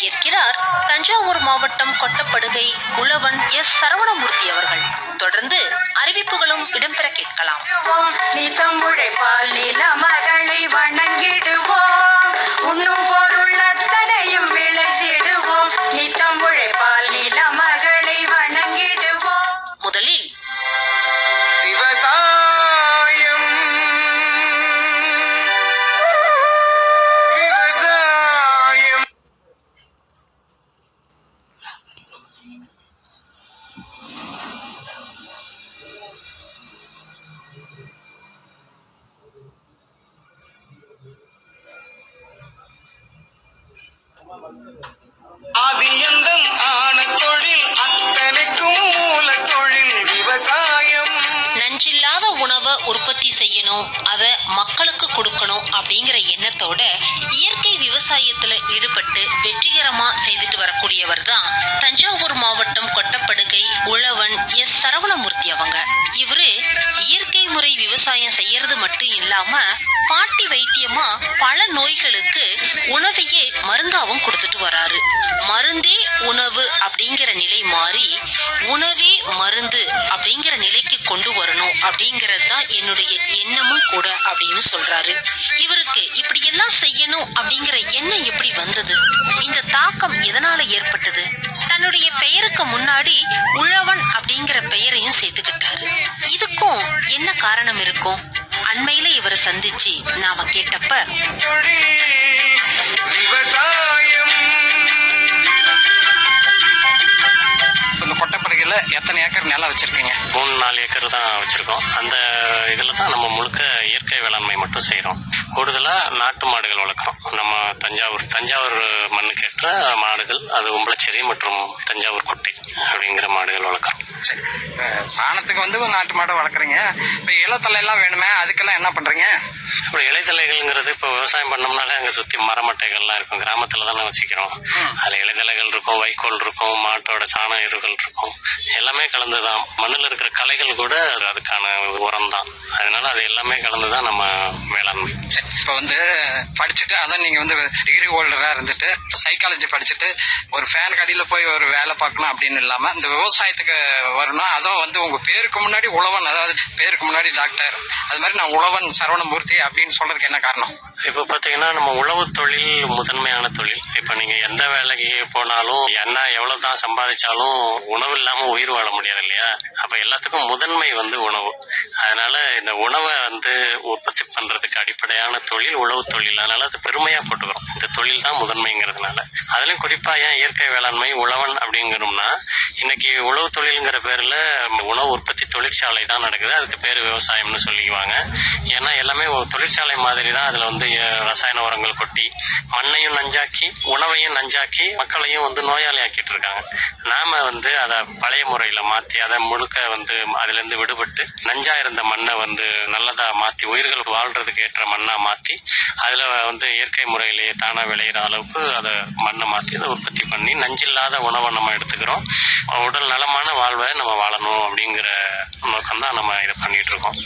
பங்கேற்கிறார் தஞ்சாவூர் மாவட்டம் கொட்டப்படுகை உழவன் எஸ். சரவணமூர்த்தி அவர்கள். தொடர்ந்து அறிவிப்புகளும் இடம்பெற கேட்கலாம். நீ தம்புழைப்பால் நில மகளை வணங்கிடுவோம். உண்ணும் பொருள் அத்தனையும் விளைத்திடுவோம். நீ தம்புழைப்பால் நில செய்யணும் அதை மக்களுக்கு கொடுக்கணும் அப்படிங்கிற எண்ணத்தோட இயற்கை விவசாயத்துல ஈடுபட்டு வெற்றிகரமா செய்துட்டு வரக்கூடியவர் தான் தஞ்சாவூர் மாவட்டம் கொட்டப்படுகை உழவன் எஸ். சரவணமூர்த்தி அவங்க. இவரு இயற்கை முறை விவசாயம் செய்யறது மட்டும் இல்லாம பாட்டி வைத்தியமா பல நோய்களுக்கு உணவையே மருந்தாவும் கொடுத்துட்டு வராரு. மருந்தே உணவு அப்படிங்கிற நிலை மாறி உணவே மருந்து அப்படிங்கிற நிலை கொண்டு வரணும் அப்படிங்கிறது தான் என்னுடைய எண்ணமும் கூட அப்படின்னு சொல்றாரு. இவருக்கு இப்படி எல்லாம் செய்யணும் அப்படிங்கிற எண்ணம் எப்படி வந்தது? இந்த தாக்கம் எதனால ஏற்பட்டது? தன்னுடைய பெயருக்கு முன்னாடி உழவன் அப்படிங்கிற பெயரையும் சேர்த்துக்கிட்டாரு. இதுக்கும் என்ன காரணம் இருக்கும்? அண்மையில இவரை சந்திச்சு நாம கேட்டப்ப விவசாயம் பகுதியில் எத்தனை ஏக்கர் நிலம் வச்சிருக்கீங்க? மூணு நாலு ஏக்கர் தான் வச்சுருக்கோம். அந்த இதில் தான் நம்ம முழுக்க இயற்கை வேளாண்மை மட்டும் செய்கிறோம் கூடுதலாக நாட்டு மாடுகள் வளர்க்குறோம். நம்ம தஞ்சாவூர் தஞ்சாவூர் மண்ணுக்கேற்ற மாடுகள் அது உம்பளச்சேரி மற்றும் தஞ்சாவூர் குட்டை அப்படிங்கிற மாடுகள் வளர்க்குறோம். சரி. இப்ப சாணத்துக்கு வந்து நாட்டு மாடு வளர்க்குறீங்க. இப்போ இலத்தலை எல்லாம் வேணுமே அதுக்கெல்லாம் என்ன பண்ணுறீங்க அப்புறம் இலைதலைகள்ங்கிறது இப்போ விவசாயம் பண்ணோம்னாலே அங்கே சுற்றி மரமட்டைகள்லாம் இருக்கும். கிராமத்தில் தானே வசிக்கிறோம். அதில் இலைதலைகள் இருக்கும் வைக்கோல் இருக்கும் மாட்டோட சாண எருகள் இருக்கும். எல்லாமே கலந்து தான் மண்ணில் இருக்கிற களைகள் கூட அதுக்கான உரம் தான். அதனால அது எல்லாமே கலந்து தான் நம்ம வேளாண்மை இப்போ வந்து படிச்சுட்டு அதான் நீங்கள் வந்து டிகிரி ஹோல்டராக இருந்துட்டு சைக்காலஜி படிச்சுட்டு ஒரு ஃபேன் கடியில் போய் ஒரு வேலை பார்க்கணும் அப்படின்னு இல்லாமல் இந்த விவசாயத்துக்கு வரணும் அதுவும் வந்து உங்கள் பேருக்கு முன்னாடி உழவன் அதாவது பேருக்கு முன்னாடி டாக்டர் அது மாதிரி நான் உழவன் சரவணமூர்த்தி அப்படின்னு சொல்றதுக்கு என்ன காரணம்? இப்போ பார்த்தீங்கன்னா நம்ம உழவு தொழில் முதன்மையான தொழில். இப்போ நீங்கள் எந்த வேலைக்கு போனாலும் என்ன எவ்வளோ தான் சம்பாதிச்சாலும் உணவு இல்லாமல் உயிர் வாழ முடியாது இல்லையா? அப்போ எல்லாத்துக்கும் முதன்மை வந்து உணவு. அதனால இந்த உணவை வந்து உற்பத்தி பண்ணுறதுக்கு அடிப்படையான தொழில் உழவு தொழில். அதனால அது பெருமையாக போட்டுக்கிறோம். இந்த தொழில் தான் முதன்மைங்கிறதுனால. அதுலேயும் குறிப்பாக ஏன் இயற்கை வேளாண்மை உழவன் அப்படிங்கிறோம்னா இன்னைக்கு உழவு தொழிலுங்கிற பேரில் உணவு உற்பத்தி தொழிற்சாலை தான் நடக்குது. அதுக்கு பேர் விவசாயம்னு சொல்லிக்குவாங்க. ஏன்னா எல்லாமே தொழிற்சாலை மாதிரி தான் அதில் வந்து ரசாயன உரங்கள் கொட்டி மண்ணையும் நஞ்சாக்கி உணவையும் நஞ்சாக்கி மக்களையும் வந்து நோயாளி ஆக்கிட்டு இருக்காங்க. நாம வந்து அதை பழைய முறையில் மாற்றி அதை முழுக்க வந்து அதுலேருந்து விடுபட்டு நஞ்சா இருந்த மண்ணை வந்து நல்லதா மாற்றி உயிர்கள் வாழ்றதுக்கு ஏற்ற மண்ணா மாற்றி அதில் வந்து இயற்கை முறையிலேயே தானாக விளையிற அளவுக்கு அதை மண்ணை மாற்றி அதை உற்பத்தி பண்ணி நஞ்சில்லாத உணவை நம்ம எடுத்துக்கிறோம். உடல் நலமான வாழ்வை நம்ம வாழணும் அப்படிங்கிற நோக்கம் தான் நம்ம இதை பண்ணிட்டு இருக்கோம்.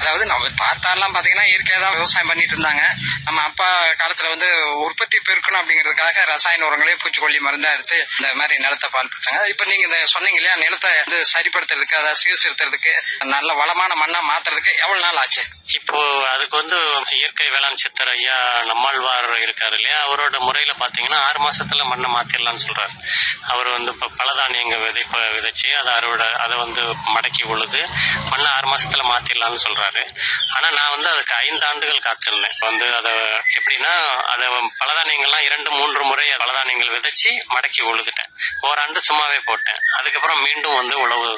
அதாவது நம்ம தாத்தாலாம் பார்த்தீங்கன்னா இயற்கையாக தான் விவசாயம் பண்ணிட்டு இருந்தாங்க. நம்ம அப்பா காலத்தில் வந்து உற்பத்தி பெருக்கணும் அப்படிங்கிறதுக்காக ரசாயன உரங்களே பூச்சிக்கொல்லி மருந்தா எடுத்து இந்த மாதிரி நிலத்தை பால்படுத்தாங்க இப்போ நீங்கள் இந்த சொன்னீங்க இல்லையா நிலத்தை வந்து சரிப்படுத்துறதுக்கு அதை சீர்திருத்துறதுக்கு நல்ல வளமான மண்ணாக மாத்துறதுக்கு எவ்வளோ நாள் ஆச்சு? இப்போ அதுக்கு வந்து இயற்கை வேளாண் சித்தர் ஐயா நம்மாழ்வார் இருக்காரு இல்லையா? அவரோட முறையில பாத்தீங்கன்னா ஆறு மாசத்துல மண்ணை மாத்திரலாம்னு சொல்றாரு. அவர் வந்து இப்போ பலதானியங்க விதைப்ப விதைச்சு அதை அறுவடை அதை வந்து மடக்கி உழுது மண்ணை ஆறு மாசத்துல மாத்திரலாம்னு சொல்றாரு. ஆனா நான் வந்து அதுக்கு ஐந்து ஆண்டுகள் காத்திருந்தேன். வந்து அதை எப்படின்னா அதை பலதானியங்கள்லாம் இரண்டு மூன்று முறை பலதானியங்கள் விதைச்சு மடக்கி உழுதுட்டேன். ஓராண்டு சும்மாவே போட்டேன். அதுக்கப்புறம் மீண்டும் வந்து உழவு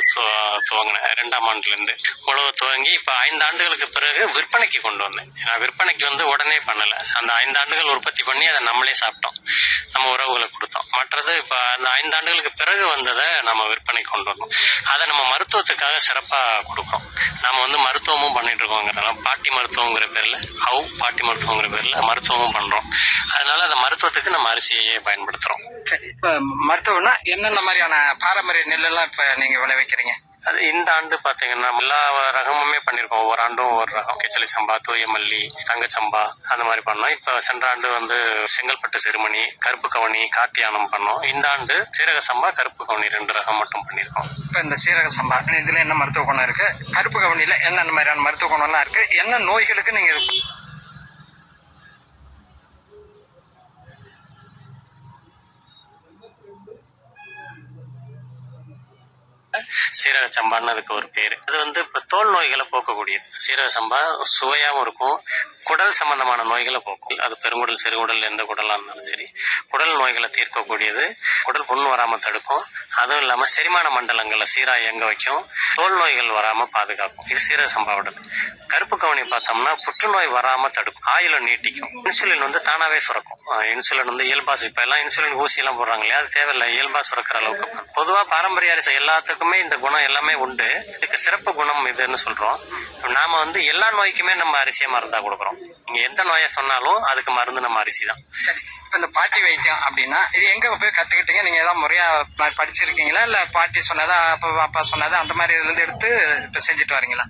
துவங்கினேன். ரெண்டாம் ஆண்டுல இருந்து. உழவு துவங்கி இப்ப ஐந்து ஆண்டுகளுக்கு பிறகு விற்பனைக்கு கொண்டு வந்தேன். நான் விற்பனைக்கு வந்து உடனே பண்ணலை. அந்த ஐந்து ஆண்டுகள் உற்பத்தி பண்ணி அதை நம்மளே சாப்பிட்டோம். நம்ம உறவுகளுக்கு கொடுத்தோம். மற்றது இப்போ அந்த ஐந்து ஆண்டுகளுக்கு பிறகு வந்ததை நம்ம விற்பனைக்கு கொண்டு வந்தோம். அதை நம்ம மருத்துவத்துக்காக சிறப்பாக கொடுக்குறோம். நம்ம வந்து மருத்துவமும் பண்ணிட்டு இருக்கோங்கிறதால பாட்டி மருத்துவங்கிற பேரில் ஹவு பாட்டி மருத்துவங்கிற பேரில் மருத்துவமும் பண்ணுறோம் அதனால அந்த மருத்துவத்துக்கு நம்ம அரிசியையே பயன்படுத்துகிறோம் சரி இப்போ மருத்துவம்னா என்னென்ன மாதிரியான பாரம்பரிய நெல்லெல்லாம் இப்போ நீங்கள் விளைவிக்கிறீங்க? அது இந்த ஆண்டு பாத்தீங்கன்னா எல்லா ரகமுமே பண்ணியிருக்கோம் ஒவ்வொரு ஆண்டும் ஒவ்வொரு ரகம். கிச்சலி சம்பா தூய மல்லி தங்கச்சம்பா அந்த மாதிரி பண்ணோம். இப்போ சென்ற ஆண்டு வந்து செங்கல்பட்டு சிறுமணி கருப்பு கவனி காத்தியானம் பண்ணோம். இந்த ஆண்டு சீரக சம்பா கருப்பு கவனி ரெண்டு ரகம் மட்டும் பண்ணியிருக்கோம் இப்ப இந்த சீரக சம்பா இதுல என்ன மருத்துவ குணம் இருக்கு? கருப்பு கவனியில என்னென்ன மாதிரியான மருத்துவ குணம்லாம் இருக்கு? என்ன நோய்களுக்கு நீங்க சீரக சம்பான்னு அதுக்கு ஒரு பேர். அது வந்து இப்போ தோல் நோய்களை போக்கக்கூடியது. சீரக சம்பா சுவையாகவும் இருக்கும். குடல் சம்பந்தமான நோய்களை போக்கும். அது பெருங்குடல் சிறுகுடல் எந்த குடலாக இருந்தாலும் சரி. குடல் நோய்களை தீர்க்கக்கூடியது. குடல் புண் வராமல் தடுக்கும். அதுவும் இல்லாமல் செரிமான மண்டலங்களை சீராக இயங்க வைக்கும். தோல் நோய்கள் வராமல் பாதுகாக்கும். இது சீரக சம்பாவோடது கருப்பு கவனி பார்த்தோம்னா புற்றுநோய் வராமல் தடுக்கும். ஆயுளை நீட்டிக்கும். இன்சுலின் வந்து தானாகவே சுரக்கும். இன்சுலின் வந்து இயல்பா இப்போ எல்லாம் இன்சுலின் ஊசி எல்லாம் போடுறாங்க இல்லையா? அது தேவையில்லை. இயல்பா சுரக்கிற அளவுக்கு. பொதுவாக பாரம்பரிய அரிசி எல்லாத்துக்குமே இந்த குணம் எல்லாமே உண்டு. இதுக்கு சிறப்பு குணம் இதுன்னு சொல்றோம். நாம வந்து எல்லா நோய்க்குமே நம்ம அரிசியை மருந்தா கொடுக்குறோம். நீங்க எந்த நோயை சொன்னாலும் அதுக்கு மருந்து நம்ம அரிசி தான். சரி. இப்ப இந்த பாட்டி வைத்தியம் அப்படின்னா இது எங்க போய் கத்துக்கிட்டீங்க? நீங்க ஏதாவது முறையா படிச்சிருக்கீங்களா? இல்ல பாட்டி சொன்னதா அப்பா சொன்னதா அந்த மாதிரி இதுல இருந்து எடுத்து இப்ப செஞ்சுட்டு வரீங்களா?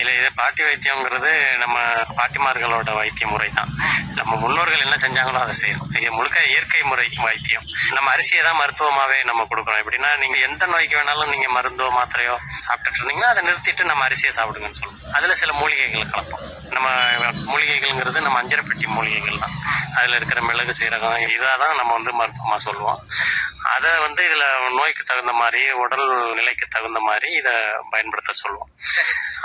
இல்ல இது பாட்டி வைத்தியம்ங்கிறது நம்ம பாட்டிமார்களோட வைத்திய முறை தான் நம்ம முன்னோர்கள் என்ன செஞ்சாங்களோ அதை செய்யணும். இது முழுக்க இயற்கை முறை வைத்தியம். நம்ம அரிசியை தான் மருத்துவமாகவே நம்ம கொடுக்குறோம். எப்படின்னா நீங்கள் எந்த நோய்க்கு வேணாலும் நீங்கள் மருந்தோ மாத்திரையோ சாப்பிட்டுட்டு இருந்தீங்கன்னா அதை நிறுத்திட்டு நம்ம அரிசியை சாப்பிடுங்கன்னு சொல்லுவோம். அதில் சில மூலிகைகள் கலப்போம். நம்ம மூலிகைகள்ங்கிறது நம்ம அஞ்சரைப்பட்டி மூலிகைகள் தான். அதில் இருக்கிற மிளகு சீரகம் இதாக தான் நம்ம வந்து மருத்துவமாக சொல்லுவோம். அதை வந்து இதில் நோய்க்கு தகுந்த மாதிரி உடல் நிலைக்கு தகுந்த மாதிரி இதை பயன்படுத்த சொல்லுவோம்.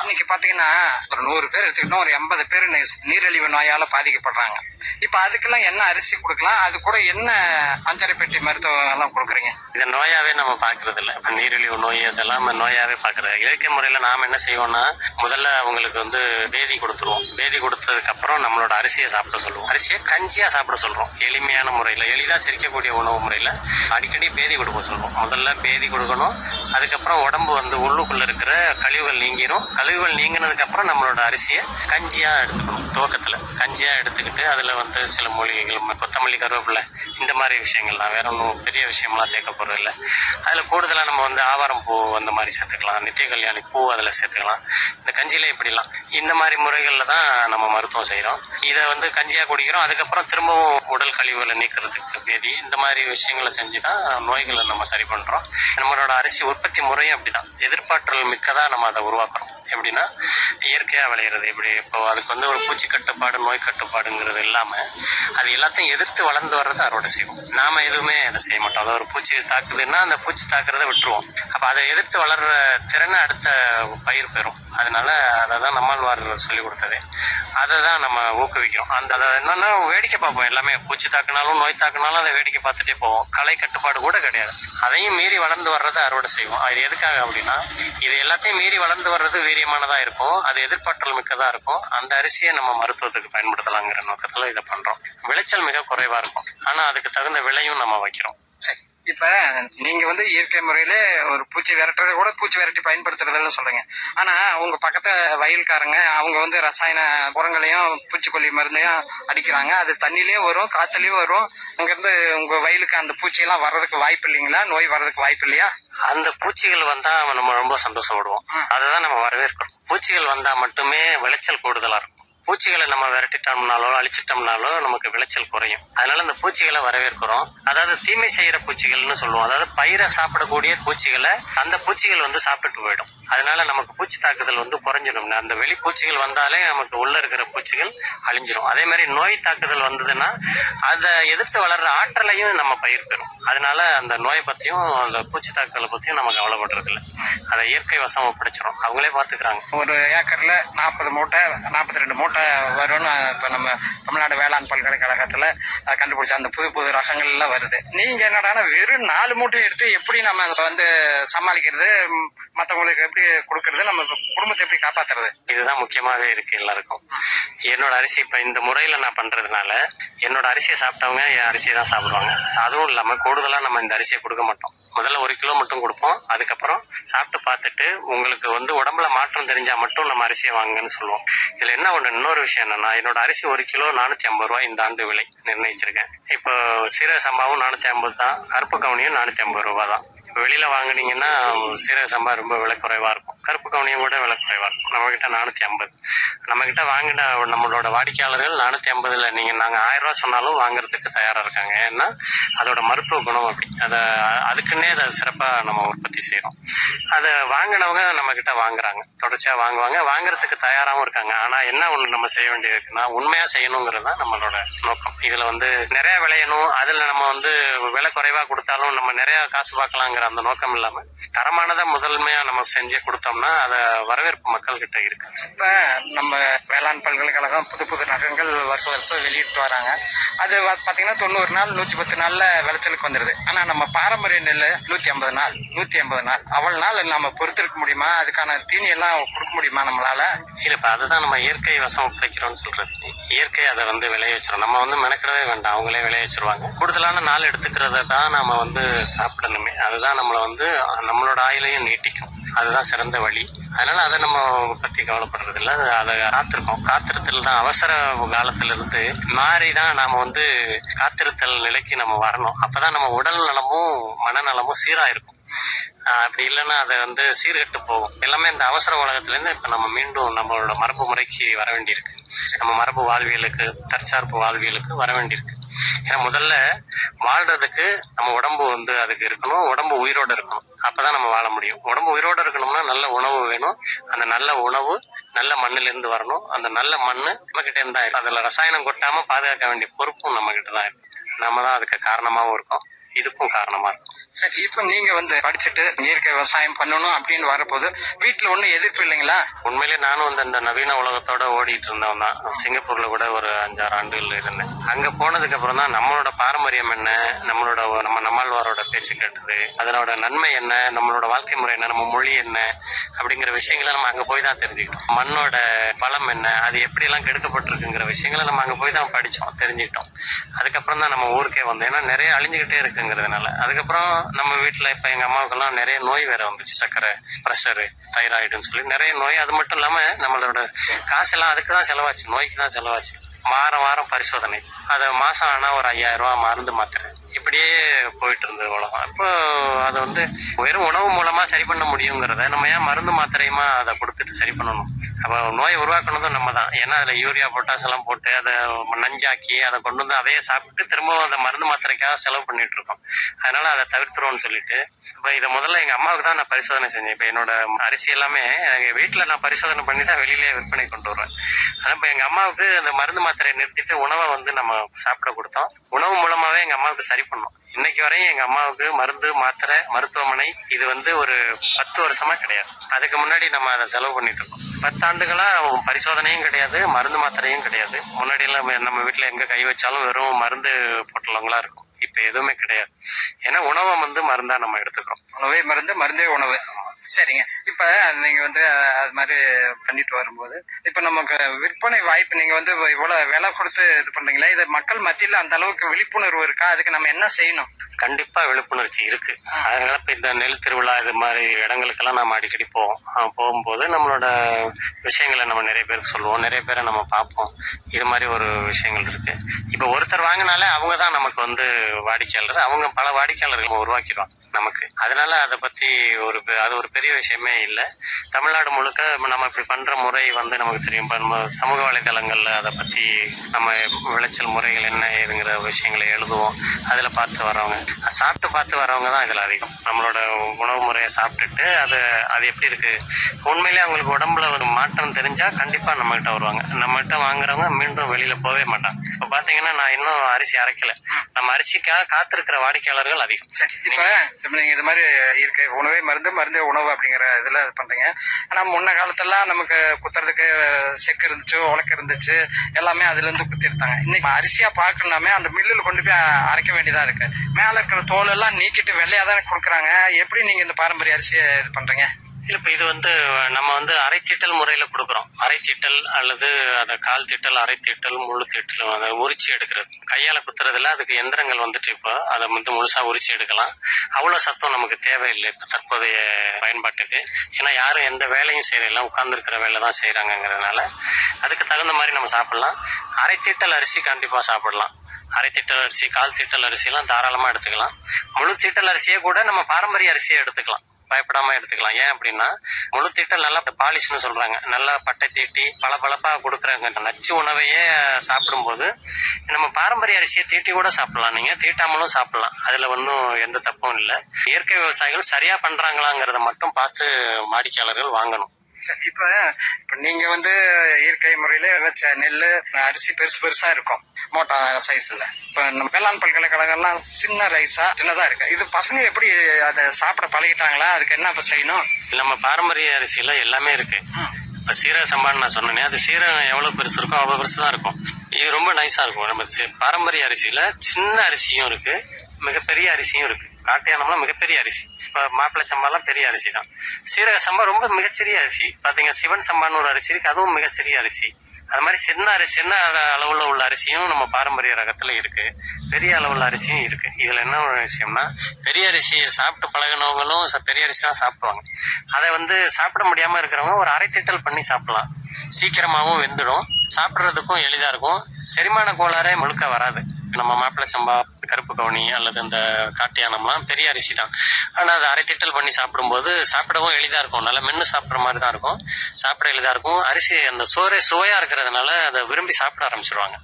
இன்னைக்கு பாத்தீங்கன்னா ஒரு நூறு பேர் எடுத்துக்கிட்டோம் ஒரு எண்பது பேர் நீரிழிவு நோயால பாதிக்கப்படுறாங்க. இப்ப அதுக்கெல்லாம் என்ன அரிசி கொடுக்கலாம்? அது கூட என்ன பஞ்சரை பெட்டி மருத்துவம் எல்லாம் கொடுக்குறீங்க? இந்த நோயாவே நம்ம பாக்குறது இல்ல இப்ப நீரிழிவு நோய் அதெல்லாம் நம்ம நோயாவே பாக்குறது. இயற்கை முறையில நாம என்ன செய்வோம்னா முதல்ல அவங்களுக்கு வந்து பேதி கொடுத்துருவோம். வேதி கொடுத்ததுக்கு அப்புறம் நம்மளோட அரிசியை சாப்பிட சொல்லுவோம். அரிசியை கஞ்சியா சாப்பிட சொல்றோம். எளிமையான முறையில எளிதா செரிக்கக்கூடிய உணவு முறையில அடிக்கடி பேதி கொடுக்க சொல்கிறோம் முதல்ல பேதி கொடுக்கணும். அதுக்கப்புறம் உடம்பு வந்து உள்ளுக்குள்ள இருக்கிற கழிவுகள் நீங்கிரும். கழிவுகள் நீங்கினதுக்கு அப்புறம் நம்மளோட அரிசியை கஞ்சியா எடுத்துக்கணும். துவக்கத்துல. கஞ்சியா எடுத்துக்கிட்டு அதுல வந்து சில மூலிகைகள் கொத்தமல்லி கருவேப்பிலை இந்த மாதிரி விஷயங்கள்லாம். வேற ஒன்றும் பெரிய விஷயம்லாம் சேர்க்க போறது இல்லை. அதுல கூடுதலா நம்ம வந்து ஆவாரம் பூ அந்த மாதிரி சேர்த்துக்கலாம். நித்திய கல்யாணி பூ அதுல சேர்த்துக்கலாம். இந்த கஞ்சியில இப்படிலாம். இந்த மாதிரி முறைகள்ல தான் நம்ம மருத்துவம் செய்யறோம் இதை வந்து கஞ்சியா குடிக்கிறோம். அதுக்கப்புறம் திரும்பவும் உடல் கழிவுகளை நீக்கிறதுக்கு பேதி இந்த மாதிரி விஷயங்களை செஞ்சு தான் நோய்களை நம்ம சரி பண்றோம். நம்மளோட அரிசி உற்பத்தி முறையும் அப்படிதான். எதிர்ப்பாற்றல் மிக்கதா நம்ம அதை உருவாக்குறோம். எப்படின்னா இயற்கையாக விளையிறது. எப்படி இப்போ அதுக்கு வந்து ஒரு பூச்சி கட்டுப்பாடு நோய் கட்டுப்பாடுங்கிறது இல்லாமல் அது எல்லாத்தையும் எதிர்த்து வளர்ந்து வர்றதை அறுவடை செய்வோம். நாம் எதுவுமே அதை செய்ய மாட்டோம். அதை ஒரு பூச்சி தாக்குதுன்னா அந்த பூச்சி தாக்குறதை விட்டுருவோம். அப்போ அதை எதிர்த்து வளர்ற திறனை அடுத்த பயிர் பெறும். அதனால அதை தான் நம்மாழ்வார் சொல்லி கொடுத்தது. அதை தான் நம்ம ஊக்குவிக்கிறோம். அந்த அதை என்னன்னா வேடிக்கை பார்ப்போம். எல்லாமே பூச்சி தாக்குனாலும் நோய் தாக்குனாலும் அதை வேடிக்கை பார்த்துட்டே போவோம். கலை கட்டுப்பாடு கூட கிடையாது. அதையும் மீறி வளர்ந்து வர்றதை அறுவடை செய்வோம். அது எதுக்காக அப்படின்னா இது எல்லாத்தையும் மீறி வளர்ந்து வர்றது வீரியமானதா இருக்கும். அது எதிர்பார்த்தல் மிக்கதா இருக்கும். அந்த அரிசியை நம்ம மருத்துவத்துக்கு பயன்படுத்தலாங்கிற நோக்கத்துல இதை பண்றோம். விளைச்சல் மிக குறைவா இருக்கும். ஆனா அதுக்கு தகுந்த விலையும் நம்ம வைக்கிறோம். இப்ப நீங்க வந்து இயற்கை முறையில ஒரு பூச்சி விரட்டுறதை கூட பூச்சி விரட்டி பயன்படுத்துறதுன்னு சொல்றீங்க. ஆனா உங்க பக்கத்து வயல்காரங்க அவங்க வந்து ரசாயன உரங்களையும் பூச்சிக்கொல்லி மருந்தையும் அடிக்கிறாங்க. அது தண்ணிலயும் வரும் காத்துலயும் வரும். அங்க இருந்து உங்க வயலுக்கு அந்த பூச்சி எல்லாம் வர்றதுக்கு வாய்ப்பு இல்லைங்களா? நோய் வர்றதுக்கு வாய்ப்பு இல்லையா? அந்த பூச்சிகள் வந்தா நம்ம ரொம்ப சந்தோஷப்படுவோம். அதுதான் நம்ம வரவேற்கிறோம். பூச்சிகள் வந்தா மட்டுமே விளைச்சல் கூடுதலா இருக்கும். பூச்சிகளை நம்ம விரட்டிட்டோம்னாலோ அழிச்சிட்டோம்னாலோ நமக்கு விளைச்சல் குறையும். அதனால இந்த பூச்சிகளை வரவேற்கிறோம். அதாவது தீமை செய்யற பூச்சிகள்னு சொல்லுவோம். அதாவது பயிரை சாப்பிடக்கூடிய பூச்சிகளை அந்த பூச்சிகள் வந்து சாப்பிட்டுட்டு போயிடும். அதனால நமக்கு பூச்சி தாக்குதல் வந்து குறைஞ்சிடும். அந்த வெளி பூச்சிகள் வந்தாலே நமக்கு உள்ள இருக்கிற பூச்சிகள் அழிஞ்சிரும். அதே மாதிரி நோய் தாக்குதல் வந்ததுன்னா அதை எதிர்த்து வளர்ற ஆற்றலையும் நம்ம பயிர் பெறும் அதனால அந்த நோயை பத்தியும் அந்த பூச்சி தாக்குதலை பத்தியும் நம்ம கவலைப்படுறது இல்லை அதை இயற்கை வசம் ஒப்படைச்சிரும் அவங்களே பாத்துக்கிறாங்க ஒரு ஏக்கர்ல நாற்பது மூட்டை நாற்பத்தி ரெண்டு மூட்டை வரும்னு இப்போ நம்ம தமிழ்நாடு வேளாண் பல்கலைக்கழகத்தில் கண்டுபிடிச்ச அந்த புது புது ரகங்கள்லாம் வருது. நீங்கள் என்னடானா வெறும் நாலு மூட்டை எடுத்து எப்படி நம்ம வந்து சமாளிக்கிறது மற்றவங்களுக்கு எப்படி கொடுக்கறது நம்ம குடும்பத்தை எப்படி காப்பாத்துறது? இதுதான் முக்கியமாக இருக்கு எல்லாருக்கும். என்னோட அரிசி இப்போ இந்த முறையில் நான் பண்ணுறதுனால என்னோட அரிசியை சாப்பிட்டவங்க என் அரிசியை தான் சாப்பிடுவாங்க. அதுவும் இல்லாமல் கூடுதலாக நம்ம இந்த அரிசியை கொடுக்க மாட்டோம். முதல்ல ஒரு கிலோ மட்டும் கொடுப்போம். அதுக்கப்புறம் சாப்பிட்டு பார்த்துட்டு உங்களுக்கு வந்து உடம்புல மாற்றம் தெரிஞ்சா மட்டும் நம்ம அரிசியை வாங்குங்கன்னு சொல்லுவோம். இதுல என்ன ஒண்ணு இன்னொரு விஷயம் என்னன்னா என்னோட அரிசி ஒரு கிலோ நானூத்தி ஐம்பது ரூபாய் இந்த ஆண்டு விலை நிர்ணயிச்சிருக்கேன். இப்போ சீரக சம்பாவும் நானூத்தி ஐம்பது தான் கருப்பு கவுனியும் நானூத்தி ஐம்பது ரூபாய் தான். வெளியில வாங்குனீங்கன்னா சீரக சம்பா ரொம்ப விலை குறைவா இருக்கும். கருப்பு கவுனியும் கூட விலை குறைவா இருக்கும். நம்ம கிட்ட நானூத்தி ஐம்பது. நம்ம கிட்ட வாங்கின நம்மளோட வாடிக்கையாளர்கள் நானூத்தி ஐம்பதுல நீங்க நாங்க ஆயிரம் ரூபாய் சொன்னாலும் வாங்குறதுக்கு தயாரா இருக்காங்க. ஏன்னா அதோட மருத்துவ குணம் அப்படி. அதை அதுக்குன்னே அதை சிறப்பா நம்ம உற்பத்தி செய்யறோம். அதை வாங்கினவங்க நம்ம கிட்ட வாங்குறாங்க. தொடர்ச்சியா வாங்குவாங்க. வாங்குறதுக்கு தயாராகவும் இருக்காங்க. ஆனா என்ன ஒண்ணு நம்ம செய்ய வேண்டியது இருக்குன்னா உண்மையா செய்யணுங்கிறது தான் நம்மளோட நோக்கம். இதுல வந்து நிறைய விளையணும். அதுல நம்ம வந்து விலை குறைவா கொடுத்தாலும் நம்ம நிறைய காசு பார்க்கலாங்கிற அந்த நோக்கம் இல்லாம தரமானதை முதன்மையா நம்ம செஞ்சு கொடுத்தோம்னா அதை வரவேற்பு மக்கள் கிட்ட இருக்கு இப்ப நம்ம வேளாண் பல்கலைக்கழகம் புது புது ரகங்கள் வருஷம் வருஷம் வெளியிட்டு வராங்க. அது பார்த்தீங்கன்னா தொண்ணூறு நாள் நூற்றி பத்து நாளில் விளைச்சலுக்கு வந்துடுது ஆனால் நம்ம பாரம்பரிய நெல் நூற்றி ஐம்பது நாள் நூற்றி ஐம்பது நாள். அவ்வளோ நாள் நம்ம பொறுத்திருக்க முடியுமா? அதுக்கான தீனி எல்லாம் கொடுக்க முடியுமா நம்மளால்? இல்ல அதுதான் நம்ம இயற்கை வசம் பிடிக்கிறோம்னு சொல்கிறது இயற்கை அதை வந்து விளைய வச்சிடும் நம்ம வந்து மெனக்கிடவே வேண்டாம். அவங்களே விளைய வச்சிருவாங்க. கூடுதலான நாள் எடுத்துக்கிறத தான் நம்ம வந்து சாப்பிடணுமே. அதுதான் நம்மளை வந்து நம்மளோட ஆயுளையும் நீட்டிக்கும். அதுதான் சிறந்த வழி. அதனால அதை நம்ம பத்தி கவலைப்படுறது இல்லை அதை காத்திருக்கோம். காத்திருத்தல் தான் அவசர காலத்துல இருந்து மாறி தான் நாம வந்து காத்திருத்தல் நிலைக்கு நம்ம வரணும். அப்பதான் நம்ம உடல் நலமும் மனநலமும் சீரா இருக்கும் அப்படி இல்லைன்னா அதை வந்து சீர்கெட்டு போகும். எல்லாமே இந்த அவசர உலகத்துலேருந்து இப்போ நம்ம மீண்டும் நம்மளோட மரபு முறைக்கு வர வேண்டியிருக்கு. நம்ம மரபு வாழ்வியலுக்கு தற்சார்பு வாழ்வியலுக்கு வர வேண்டியிருக்கு. ஏன்னா முதல்ல வாழ்றதுக்கு நம்ம உடம்பு வந்து அதுக்கு இருக்கணும் உடம்பு உயிரோட இருக்கணும். அப்பதான் நம்ம வாழ முடியும். உடம்பு உயிரோட இருக்கணும்னா நல்ல உணவு வேணும். அந்த நல்ல உணவு நல்ல மண்ணிலேருந்து வரணும். அந்த நல்ல மண்ணு நம்ம கிட்ட இருந்தா இருக்கும். அதில் ரசாயனம் கொட்டாமல் பாதுகாக்க வேண்டிய பொறுப்பும் நம்ம கிட்ட தான் இருக்கு. நம்ம தான் அதுக்கு காரணமாகவும் இருக்கோம். இதுக்கும் காரணமாக இருக்கும். சரி இப்ப நீங்க வந்து படிச்சுட்டு இயற்கை விவசாயம் பண்ணணும் அப்படின்னு வரப்போது வீட்டுல ஒண்ணும் எதிர்ப்பு இல்லைங்களா? உண்மையிலே நானும் வந்து இந்த நவீன உலகத்தோட ஓடிட்டு இருந்தவன் தான். சிங்கப்பூர்ல கூட ஒரு அஞ்சாறு ஆண்டுகள் இருந்தேன். அங்க போனதுக்கு அப்புறம் தான் நம்மளோட பாரம்பரியம் என்ன? நம்மளோட நம்ம நம்மாழ்வாரோட பேச்சு கேட்டது. அதனோட நன்மை என்ன? நம்மளோட வாழ்க்கை முறை என்ன? நம்ம மொழி என்ன? அப்படிங்கிற விஷயங்களை நம்ம அங்க போய் தான் தெரிஞ்சுக்கிட்டோம். மண்ணோட பலம் என்ன? அது எப்படி எல்லாம் கெடுக்கப்பட்டிருக்குங்கிற விஷயங்களை நம்ம அங்க போய் தான் படிச்சோம் தெரிஞ்சுக்கிட்டோம். அதுக்கப்புறம் தான் நம்ம ஊருக்கே வந்தோம். ஏன்னா நிறைய அழிஞ்சுக்கிட்டே இருக்குங்கிறதுனால. அதுக்கப்புறம் நம்ம வீட்டில் இப்போ எங்கள் அம்மாவுக்கெல்லாம் நிறைய நோய் வேற வந்துச்சு. சர்க்கரை ப்ரெஷரு தைராய்டுன்னு சொல்லி நிறைய நோய். அது மட்டும் இல்லாமல் நம்மளோட காசெல்லாம் அதுக்கு தான் செலவாச்சு. நோய்க்கு தான் செலவாச்சு. வாரம் வாரம் பரிசோதனை. அதை மாதம் ஆனால் ஒரு ஐயாயிரம் மருந்து மாத்திரை. இப்படியே போயிட்டு இருந்தது உலகம். இப்போ அதை வந்து வெறும் உணவு மூலமாக சரி பண்ண முடியுங்கிறத நம்ம ஏன் மருந்து மாத்திரையுமா அதை கொடுத்துட்டு சரி பண்ணணும்? அப்போ நோயை உருவாக்குனதும் நம்ம தான் ஏன்னா அதில் யூரியா பொட்டாஸ் எல்லாம் போட்டு அதை நஞ்சாக்கி அதை கொண்டு வந்து அதையே சாப்பிட்டு திரும்பவும் அந்த மருந்து மாத்திரைக்காக செலவு பண்ணிட்டு இருக்கோம். அதனால அதை தவிர்த்துருவோம்னு சொல்லிட்டு இப்போ இதை முதல்ல எங்கள் அம்மாவுக்கு தான் நான் பரிசோதனை செஞ்சேன். இப்போ என்னோட அரிசி எல்லாமே எங்கள் வீட்டில் நான் பரிசோதனை பண்ணி தான் வெளியிலே விற்பனை கொண்டு வருவேன். அதான் இப்போ எங்கள் அம்மாவுக்கு அந்த மருந்து மாத்திரையை நிறுத்திட்டு உணவை வந்து நம்ம சாப்பிட கொடுத்தோம். உணவு மூலமாகவே எங்கள் அம்மாவுக்கு சரி பண்ணோம். இன்னைக்கு வரையும் எங்க அம்மாவுக்கு மருந்து மாத்திரை மருத்துவமனை இது வந்து ஒரு பத்து வருஷமா கிடையாது. அதுக்கு முன்னாடி நம்ம அதை செலவு பண்ணிட்டு இருக்கோம் பத்தாண்டுகளா பரிசோதனையும் கிடையாது மருந்து மாத்திரையும் கிடையாது. முன்னாடி எல்லாம் நம்ம வீட்டுல எங்க கை வச்சாலும் வெறும் மருந்து பொட்டலங்களா இருக்கும். இப்ப எதுவுமே கிடையாது. ஏன்னா உணவை வந்து மருந்தா நம்ம எடுத்துக்கிறோம். உணவே மருந்து மருந்தே உணவு. சரிங்க. இப்ப நீங்க வந்து அது மாதிரி பண்ணிட்டு வரும்போது இப்ப நமக்கு விற்பனை வாய்ப்பு நீங்க வந்து இவ்வளவு விலை கொடுத்து இது பண்றீங்களா இது மக்கள் மத்தியில அந்த அளவுக்கு விழிப்புணர்வு இருக்கா? அதுக்கு நம்ம என்ன செய்யணும்? கண்டிப்பா விழிப்புணர்ச்சி இருக்கு. அதனால இப்ப இந்த நெல் திருவிழா இது மாதிரி இடங்களுக்கெல்லாம் நம்ம அடிக்கடி போவோம். போகும்போது நம்மளோட விஷயங்களை நம்ம நிறைய பேருக்கு சொல்லுவோம். நிறைய பேரை நம்ம பார்ப்போம். இது மாதிரி ஒரு விஷயங்கள் இருக்கு. இப்ப ஒருத்தர் வாங்கினாலே அவங்க தான் நமக்கு வந்து வாடிக்கையாளர் அவங்க பல வாடிக்கையாளர்கள் உருவாக்கிடுவாங்க நமக்கு. அதனால அதை பத்தி ஒரு பெ- அது ஒரு பெரிய விஷயமே இல்லை. தமிழ்நாடு முழுக்க நம்ம இப்படி பண்ற முறை வந்து நமக்கு தெரியும். இப்போ நம்ம சமூக வலைதளங்கள்ல அதை பத்தி நம்ம விளைச்சல் முறைகள் என்ன ஏதுங்கிற விஷயங்களை எழுதுவோம். அதுல பார்த்து வரவங்க சாப்பிட்டு பார்த்து வரவங்க தான் இதுல அதிகம். நம்மளோட உணவு முறையை சாப்பிட்டுட்டு அது அது எப்படி இருக்கு? உண்மையிலேயே அவங்களுக்கு உடம்புல ஒரு மாற்றம் தெரிஞ்சா கண்டிப்பா நம்ம கிட்ட வருவாங்க. நம்ம கிட்ட வாங்குறவங்க மீண்டும் வெளியில போகவே மாட்டாங்க. இப்ப பாத்தீங்கன்னா நான் இன்னும் அரிசி அரைக்கல. நம்ம அரிசிக்காக காத்திருக்கிற வாடிக்கையாளர்கள் அதிகம். இப்போ நீங்க இது மாதிரி இருக்க உணவே மருந்து மருந்து உணவு அப்படிங்கிற இதுல இது பண்றீங்க. ஆனா முன்ன காலத்தெல்லாம் நமக்கு குத்துறதுக்கு செக்கு இருந்துச்சு உலக்கு இருந்துச்சு. எல்லாமே அதுல இருந்து குத்தி எடுத்தாங்க. இன்னைக்கு அரிசியா பார்க்கணும்னாமே அந்த மில்லுல கொண்டு போய் அரைக்க வேண்டியதா இருக்கு. மேல இருக்கிற தோல் எல்லாம் நீக்கிட்டு வெள்ளையா தானே கொடுக்குறாங்க. எப்படி நீங்க இந்த பாரம்பரிய அரிசியை இது பண்றீங்க? இப்ப இது வந்து நம்ம வந்து அரைச்சிட்டல் முறையில கொடுக்குறோம். அரைச்சீட்டல் அல்லது அதை கால் திட்டல் அரைத்தீட்டல் முழு திட்டல் அதை உரிச்சு எடுக்கிறது. கையால குத்துறதுல அதுக்கு எந்திரங்கள் வந்துட்டு இப்போ அதை வந்து முழுசா உரிச்சு எடுக்கலாம். அவ்வளவு சத்தம் நமக்கு தேவையில்லை இப்ப தற்போதைய பயன்பாட்டுக்கு. ஏன்னா யாரும் எந்த வேலையும் செய்யறதில்ல உட்கார்ந்துருக்கிற வேலை தான் செய்யறாங்கிறதுனால அதுக்கு தகுந்த மாதிரி நம்ம சாப்பிடலாம். அரைத்தீட்டல் அரிசி கண்டிப்பா சாப்பிடலாம். அரை திட்டல் அரிசி கால் திட்டல் அரிசிலாம் தாராளமாக எடுத்துக்கலாம். முழு திட்டல் அரிசியே கூட நம்ம பாரம்பரிய அரிசியை எடுத்துக்கலாம். பயப்படாம எடுத்துக்கலாம். ஏன் அப்படின்னா முழு தீட்டல் நல்லா பாலிஷ்னு சொல்றாங்க. நல்லா பட்டை தீட்டி பல பளபளப்பா கொடுக்குறாங்க. நச்சு உணவையே சாப்பிடும்போது நம்ம பாரம்பரிய அரிசியை தீட்டி கூட சாப்பிடலாம். நீங்க தீட்டாமலும் சாப்பிடலாம். அதுல ஒன்றும் எந்த தப்பும் இல்லை. இயற்கை விவசாயிகள் சரியா பண்றாங்களாங்கிறத மட்டும் பார்த்து வாடிக்கையாளர்கள் வாங்கணும். இப்ப இப்ப நீங்க வந்து இயற்கை முறையில வச்ச நெல் அரிசி பெருசு பெருசா இருக்கும் மோட்டா சைஸ்ல இப்ப நம்ம வேளாண் பல்கலைக்கழகம்லாம் சின்ன ரைஸா சின்னதா இருக்கு. இது பசங்க எப்படி அதை சாப்பிட பழகிட்டாங்களா? அதுக்கு என்ன இப்ப செய்யணும்? நம்ம பாரம்பரிய அரிசியில எல்லாமே இருக்கு. இப்ப சீரக சம்பான்னு நான் சொன்னேனே அது சீரகம் எவ்வளவு பெருசு இருக்கோ அவ்வளவு பெருசு தான் இருக்கும். இது ரொம்ப நைஸா இருக்கும். நம்ம பாரம்பரிய அரிசியில சின்ன அரிசியும் இருக்கு மிகப்பெரிய அரிசியும் இருக்கு. காட்டியானம்லாம் மிகப்பெரிய அரிசி. இப்போ மாப்பிள்ளை சம்பாலாம் பெரிய அரிசி தான் சீரக சம்பா ரொம்ப மிகச்சிறிய அரிசி. பார்த்தீங்க சிவன் சம்பான்னு ஒரு அரிசி இருக்கு அதுவும் மிகச்சிறிய அரிசி. அது மாதிரி சின்ன அரிசி சின்ன அளவுல உள்ள அரிசியும் நம்ம பாரம்பரிய ரகத்துல இருக்கு. பெரிய அளவுள்ள அரிசியும் இருக்கு. இதுல என்ன ஒரு விஷயம்னா பெரிய அரிசியை சாப்பிட்டு பழகினவங்களும் ச- பெரிய அரிசி தான் சாப்பிடுவாங்க. அதை வந்து சாப்பிட முடியாம இருக்கிறவங்க ஒரு அரை திட்டல் பண்ணி சாப்பிடலாம். சீக்கிரமாகவும் வெந்துடும். சாப்பிட்றதுக்கும் எளிதாக இருக்கும். செரிமான கோளாறே முழுக்க வராது. நம்ம மாப்பிள்ளை சம்பா கருப்பு கவுனி அல்லது இந்த காட்டியானம்லாம் பெரிய அரிசி தான் ஆனால் அது அரை திட்டல் பண்ணி சாப்பிடும்போது சாப்பிடவும் எளிதாக இருக்கும். நல்லா மென்று சாப்பிட்ற மாதிரி தான் இருக்கும். சாப்பிட எளிதாக இருக்கும். அரிசி அந்த சோறே சுவையாக இருக்கிறதுனால அதை விரும்பி சாப்பிட ஆரம்பிச்சிருவாங்க.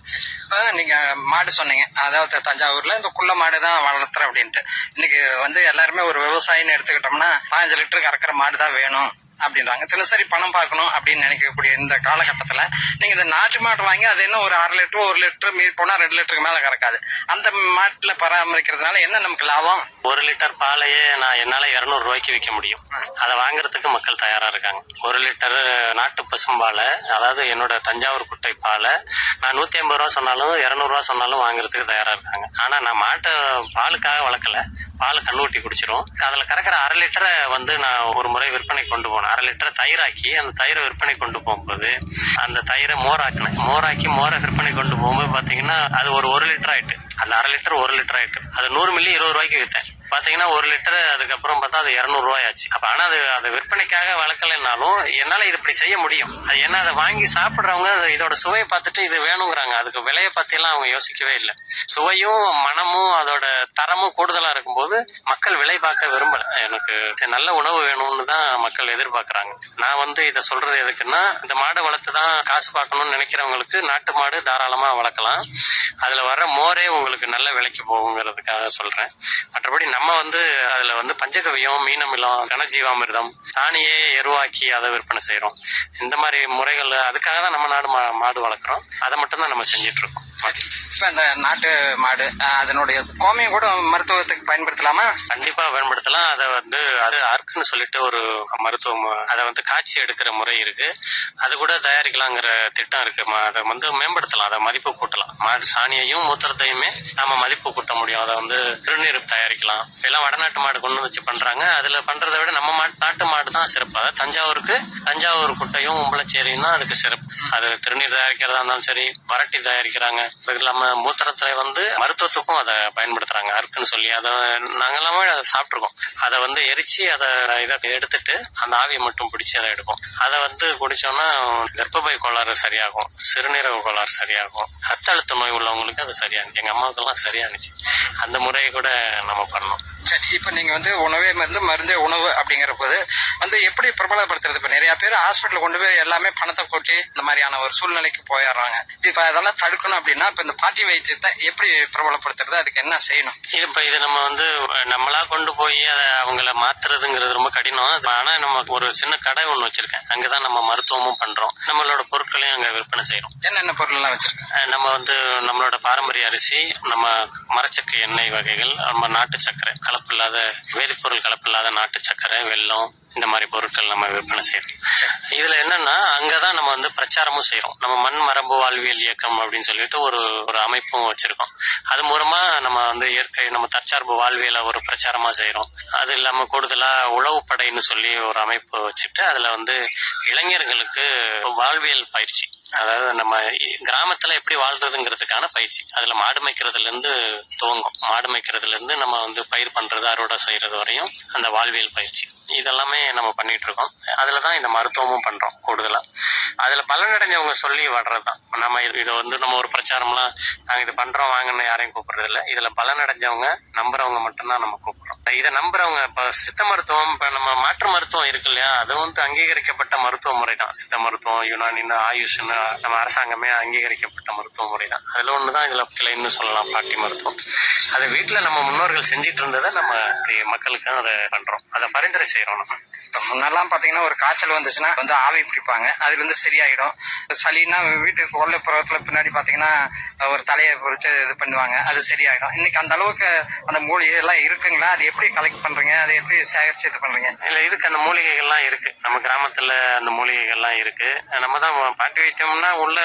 நீங்கள் மாடு சொன்னீங்க. அதாவது தஞ்சாவூரில் இந்த குள்ள மாடு தான் வளர்த்துறேன் அப்படின்ட்டு. இன்னைக்கு வந்து எல்லாருமே ஒரு விவசாயின்னு எடுத்துக்கிட்டோம்னா பதினஞ்சு லிட்டருக்கு கறக்கிற மாடு தான் வேணும் அப்படின்றாங்க. தினசரி பணம் பார்க்கணும் அப்படின்னு நினைக்கக்கூடிய இந்த காலகட்டத்தில் நீங்கள் இந்த நாட்டு மாடு வாங்கி அது என்ன ஒரு அரை லிட்டர் ஒரு லிட்டர் மீறி போனால் ரெண்டு லிட்டருக்கு மேலே கறக்காது. அந்த நாட்டில் பராமரிக்கிறதுனால என்ன நமக்கு லாபம்? ஒரு லிட்டர் பாலையே நான் என்னால இருநூறு ரூபாய்க்கு விற்க முடியும். அதை வாங்குறதுக்கு மக்கள் தயாரா இருக்காங்க. ஒரு லிட்டர் நாட்டு பசும்பாலை அதாவது என்னோட தஞ்சாவூர் குட்டை பாலை நான் நூத்தி ஐம்பது ரூபா சொன்னாலும் இரநூறுவா சொன்னாலும் வாங்குறதுக்கு தயாரா இருக்காங்க. ஆனா நான் மாட்டை பாலுக்காக வளர்க்கல. பால் கண்ணூட்டி குடிச்சிரும். அதில் கறக்கிற அரை லிட்டரை வந்து நான் ஒரு முறை விற்பனை கொண்டு போனேன். அரை லிட்டரை தயிராக்கி அந்த தயிரை விற்பனை கொண்டு போகும்போது அந்த தயிரை மோராக்கினேன். மோராக்கி மோரை விற்பனை கொண்டு போகும்போது பார்த்தீங்கன்னா அது ஒரு ஒரு லிட்டர் ஆயிட்டு. அந்த அரை லிட்டர் ஒரு லிட்டர் ஆயிட்டு. அது நூறு மில்லி இருபது ரூபாய்க்கு விற்றேன் பார்த்தீங்கன்னா ஒரு லிட்டர் அதுக்கப்புறம் பார்த்தா அது இருநூறு ஆச்சு அப்ப அது அது விற்பனைக்காக வளர்க்கலைன்னாலும் என்னால் இது இப்படி செய்ய முடியும். அது ஏன்னா அதை வாங்கி சாப்பிட்றவங்க இதோட சுவையை பார்த்துட்டு இது வேணுங்கிறாங்க. அதுக்கு விலையை பற்றிலாம் அவங்க யோசிக்கவே இல்லை. சுவையும் மனமும் அதோட தரமும் கூடுதலாக இருக்கும்போது மக்கள் விலை பார்க்க விரும்பல. எனக்கு நல்ல உணவு வேணும்னு தான் மக்கள் எதிர்பார்க்குறாங்க. நான் வந்து இதை சொல்றது எதுக்குன்னா இந்த மாடு வளர்த்து தான் காசு பார்க்கணும்னு நினைக்கிறவங்களுக்கு நாட்டு மாடு தாராளமாக வளர்க்கலாம். அதில் வர்ற மோரே உங்களுக்கு நல்ல விலைக்கு போகுங்கிறதுக்காக சொல்கிறேன் மற்றபடி நம்ம வந்து அதுல வந்து பஞ்சகவியம் மீனமிலம் கனஜீவாமிர்தம் சாணியே எருவாக்கி அதை விற்பனை செய்றோம். இந்த மாதிரி முறைகள் அதுக்காக தான் நம்ம நாடு மா- மாடு வளர்க்குறோம். அதை மட்டும் தான் நம்ம செஞ்சிட்டு இருக்கோம். இப்ப இந்த நாட்டு மாடு அதனுடைய கோமியம் கூட மருத்துவத்துக்கு பயன்படுத்தலாமா? கண்டிப்பா பயன்படுத்தலாம். அதை வந்து அது அர்க்குன்னு சொல்லிட்டு ஒரு மருத்துவம் அதை வந்து காய்ச்சி எடுக்கிற முறை இருக்கு. அது கூட தயாரிக்கலாங்கிற திட்டம் இருக்கு. ம- அதை வந்து மேம்படுத்தலாம். அதை மதிப்பு கூட்டலாம். மாடு சாணியையும் மூத்திரத்தையுமே நாம மதிப்பு கூட்ட முடியும். அதை வந்து திருநீர் தயாரிக்கலாம். எல்லாம் வடநாட்டு மாடு கொண்டு வச்சு பண்றாங்க. அதுல பண்றதை விட நம்ம மாட்டு நாட்டு மாடு தான் சிறப்பு. அதாவது தஞ்சாவூருக்கு தஞ்சாவூர் குட்டையும் உம்பளச்சேரியும் தான் அதுக்கு சிறப்பு. அது திருநீர் தயாரிக்கிறதா இருந்தாலும் சரி வரட்டி தயாரிக்கிறாங்க. அது இல்லாம மூத்திரத்துல வந்து மருத்துவத்துக்கும் அதை பயன்படுத்துறாங்க. அருக்குன்னு சொல்லி அதை நாங்கெல்லாமே அதை சாப்பிட்ருக்கோம் அதை வந்து எரிச்சு அதை இதை எடுத்துட்டு அந்த ஆவியை மட்டும் பிடிச்சி அதை எடுப்போம். அதை வந்து குடிச்சோம்னா கர்ப்பப்பை கோளாறு சரியாகும். சிறுநீரக கோளாறு சரியாகும். ரத்த அழுத்த நோய் உள்ளவங்களுக்கு அது சரியானுச்சு. எங்க அம்மாவுக்கெல்லாம் சரியானுச்சு. அந்த முறையை கூட நம்ம பண்ணோம். சரி இப்ப நீங்க வந்து உணவே மருந்து மருந்தே உணவு அப்படிங்கிற போது வந்து எப்படி பிரபலப்படுத்துறது? இப்ப நிறைய பேர் ஹாஸ்பிட்டல் கொண்டு போய் எல்லாமே பணத்தை கொட்டி இந்த மாதிரியான ஒரு சூழ்நிலைக்கு போயிடுறாங்க. இப்ப அதெல்லாம் தடுக்கணும் அப்படின்னா இப்ப இந்த பாட்டி வைத்தியத்தை எப்படி பிரபலப்படுத்துறது? அதுக்கு என்ன செய்யணும்? இப்ப இது நம்ம வந்து நம்மளா கொண்டு போய் அதை அவங்கள மாத்துறதுங்கிறது ரொம்ப கடினம். அது ஆனா நம்ம ஒரு சின்ன கடை ஒண்ணு வச்சிருக்கேன். அங்கதான் நம்ம மருத்துவமும் பண்றோம். நம்மளோட பொருட்களையும் அங்க விற்பனை செய்யறோம் என்னென்ன பொருள் எல்லாம் வச்சிருக்கேன் நம்ம வந்து நம்மளோட பாரம்பரிய அரிசி நம்ம மரச்சக்கு எண்ணெய் வகைகள் நம்ம நாட்டு சர்க்கரை கலப்பில்லாத வேதிப்பொருள் கலப்பில்லாத நாட்டு சர்க்கரை வெல்லம் இந்த மாதிரி பொருட்கள் நம்ம விற்பனை செய்யறோம். இதுல என்னன்னா அங்கதான் நம்ம வந்து பிரச்சாரமும் செய்யறோம். நம்ம மண் மரபு வாழ்வியல் இயக்கம் அப்படின்னு சொல்லிட்டு ஒரு ஒரு அமைப்பும் வச்சிருக்கோம். அது மூலமா நம்ம வந்து இயற்கை நம்ம தற்சார்பு வாழ்வியல ஒரு பிரச்சாரமா செய்யறோம். அது இல்லாம கூடுதலா உழவு படைன்னு சொல்லி ஒரு அமைப்பு வச்சுட்டு அதுல வந்து இளைஞர்களுக்கு வாழ்வியல் பயிற்சி அதாவது நம்ம கிராமத்துல எப்படி வாழ்றதுங்கிறதுக்கான பயிற்சி. அதுல மாடு மேய்க்கிறதுல இருந்து துவங்கும். மாடு மேய்க்கிறதுல இருந்து நம்ம வந்து பயிர் பண்றது அறுவடை செய்யறது வரையும் அந்த வாழ்வியல் பயிற்சி. இதெல்லாமே நம்ம பண்ணிட்டு இருக்கோம் அதில் தான் இந்த மருத்துவமும் பண்ணுறோம் கூடுதலாக அதில் பலனடைஞ்சவங்க சொல்லி வர்றது தான் நம்ம இது- இதை வந்து நம்ம ஒரு பிரச்சாரம்லாம் நாங்கள் இது பண்றோம் வாங்கன்னு யாரையும் கூப்பிட்றதில்ல. இதில் பலனடைஞ்சவங்க நம்புறவங்க மட்டும்தான் நம்ம கூப்பிடுறோம். இதை நம்புறவங்க இப்போ சித்த மருத்துவம் இப்போ நம்ம மாற்று மருத்துவம் இருக்கு இல்லையா? அது வந்து அங்கீகரிக்கப்பட்ட மருத்துவ முறை தான் சித்த மருத்துவம் யுனானின்னு ஆயுஷ்னு நம்ம அரசாங்கமே அங்கீகரிக்கப்பட்ட மருத்துவ முறை தான் ஒன்று தான் இதில் கிளைன்னு சொல்லலாம் பாட்டி மருத்துவம். அதை வீட்டில் நம்ம முன்னோர்கள் செஞ்சிட்டு இருந்ததை நம்ம மக்களுக்கு அதை பண்ணுறோம் அதை பரிந்துரை செய்கிறோம் நம்ம இப்போ முன்னெல்லாம் பாத்தீங்கன்னா ஒரு காய்ச்சல் வந்துச்சுன்னா வந்து ஆவி பிடிப்பாங்க. அதுலேருந்து சரியாயிடும். சளின்னா வீட்டுக்கு புறத்தில் பின்னாடி பாத்தீங்கன்னா ஒரு தலையை பொறிச்சு இது பண்ணுவாங்க. அது சரியாயிடும். இன்னைக்கு அந்த அளவுக்கு அந்த மூலிகை எல்லாம் இருக்குங்களா? அது எப்படி கலெக்ட் பண்றீங்க? அதை எப்படி சேகரித்து இது பண்றீங்க? இல்லை இருக்குது அந்த மூலிகைகள்லாம் இருக்கு. நம்ம கிராமத்துல அந்த மூலிகைகள்லாம் இருக்கு. நம்ம தான் பாட்டி வைத்தியம்னா உள்ள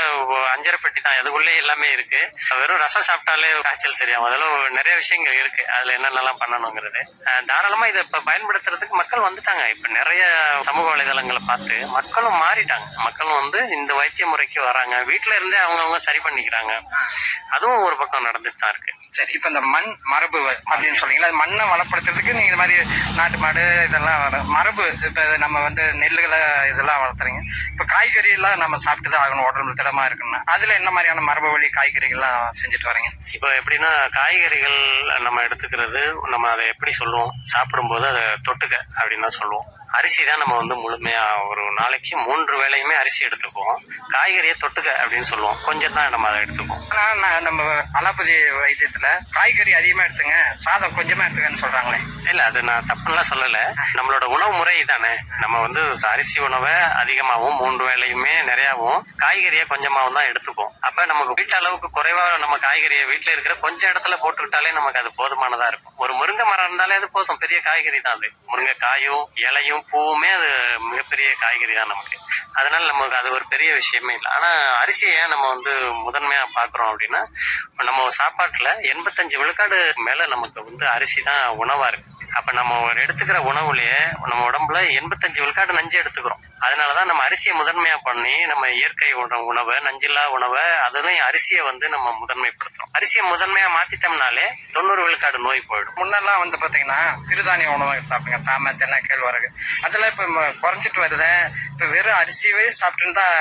அஞ்சரை பெட்டி தான். அதுக்குள்ளே எல்லாமே இருக்கு. வெறும் ரசம் சாப்பிட்டாலே காய்ச்சல் சரியாகும். அதெல்லாம் நிறைய விஷயங்கள் இருக்கு. அதுல என்னென்னலாம் பண்ணணுங்கிறது. தாராளமாக தாராளமா இதை இப்போ பயன்படுத்துறதுக்கு மக்கள் வந்துட்டாங்க. இப்ப நிறைய சமூக வலைதளங்களை பார்த்து மக்களும் மாறிட்டாங்க. மக்களும் வந்து இந்த வைத்திய முறைக்கு வராங்க. வீட்டுல இருந்தே அவங்கவங்க சரி பண்ணிக்கிறாங்க. அதுவும் ஒரு பக்கம் நடந்துட்டு தான் இருக்கு. சரி இப்ப இந்த மண் மரபு அப்படின்னு சொல்றீங்களா? அது மண்ணை வளப்படுத்துறதுக்கு நீங்க இந்த மாதிரி நாட்டு மாடு இதெல்லாம் மரபு இப்ப நம்ம வந்து நெல்லுகளை இதெல்லாம் வளர்த்துறீங்க. இப்ப காய்கறி எல்லாம் நம்ம சாப்பிட்டு தான் ஆகணும் உடம்புல திடமா இருக்குன்னா அதுல என்ன மாதிரியான மரபு வழி காய்கறிகள்லாம் செஞ்சுட்டு வரீங்க? இப்போ எப்படின்னா காய்கறிகள் நம்ம எடுத்துக்கிறது நம்ம அதை எப்படி சொல்லுவோம்? சாப்பிடும்போது அதை தொட்டுக்க அப்படின்னு தான் சொல்லுவோம். அரிசி தான் நம்ம வந்து முழுமையா ஒரு நாளைக்கு மூன்று வேளையுமே அரிசி எடுத்துக்குவோம். காய்கறியை தொட்டுக்க அப்படின்னு சொல்லுவோம். கொஞ்சம் தான் நம்ம அதை எடுத்துக்குவோம். ஆனா நான் நம்ம அலோபதி வைத்தியத்துல காய்கறி அதிகமா எடுத்துங்க சாதம் கொஞ்சமா எடுத்துக்கன்னு சொல்றாங்களே. இல்ல அது நான் தப்புலாம் சொல்லல. நம்மளோட உணவு முறை தானே நம்ம வந்து அரிசி உணவை அதிகமாகவும் மூன்று வேலையுமே நிறையாவும் காய்கறியை கொஞ்சமாகவும் தான் எடுத்துப்போம். அப்ப நமக்கு வீட்டு அளவுக்கு குறைவா நம்ம காய்கறியை வீட்டுல இருக்கிற கொஞ்சம் இடத்துல போட்டுக்கிட்டாலே நமக்கு அது போதுமானதா இருக்கும். ஒரு முருங்கை மரம் இருந்தாலே அது போதும். பெரிய காய்கறி தான் அது. முருங்கை காயும் இலையும் பூவுமே அது மிகப்பெரிய காய்கறி தான் நமக்கு. அதனால நமக்கு அது ஒரு பெரிய விஷயமே இல்லை. ஆனா அரிசியை ஏன் நம்ம வந்து முதன்மையா பாக்குறோம் அப்படின்னா நம்ம சாப்பாட்டுல எண்பத்தஞ்சு விழுக்காடு மேல நமக்கு வந்து அரிசி தான் உணவா இருக்கு. அப்ப நம்ம ஒரு எடுத்துக்கிற உணவுலயே நம்ம உடம்புல எண்பத்தஞ்சு விழுக்காடு நஞ்சு எடுத்துக்கிறோம். அதனாலதான் நம்ம அரிசியை முதன்மையா பண்ணி நம்ம இயற்கை உணவு நஞ்சில்லா உணவை அதுதான் அரிசியை வந்து நம்ம முதன்மைப்படுத்துறோம். அரிசியை முதன்மையா மாத்திட்டோம்னாலே தொண்ணூறு விழுக்காடு நோய் போயிடும். முன்னெல்லாம் வந்து பாத்தீங்கன்னா சிறுதானிய உணவு சாப்பிடுங்க. சாம தென்னை கேழ்வரகு. அதெல்லாம் இப்ப குறைஞ்சிட்டு வருது. இப்ப வெறும் அரிசியவே சாப்பிட்டு தான்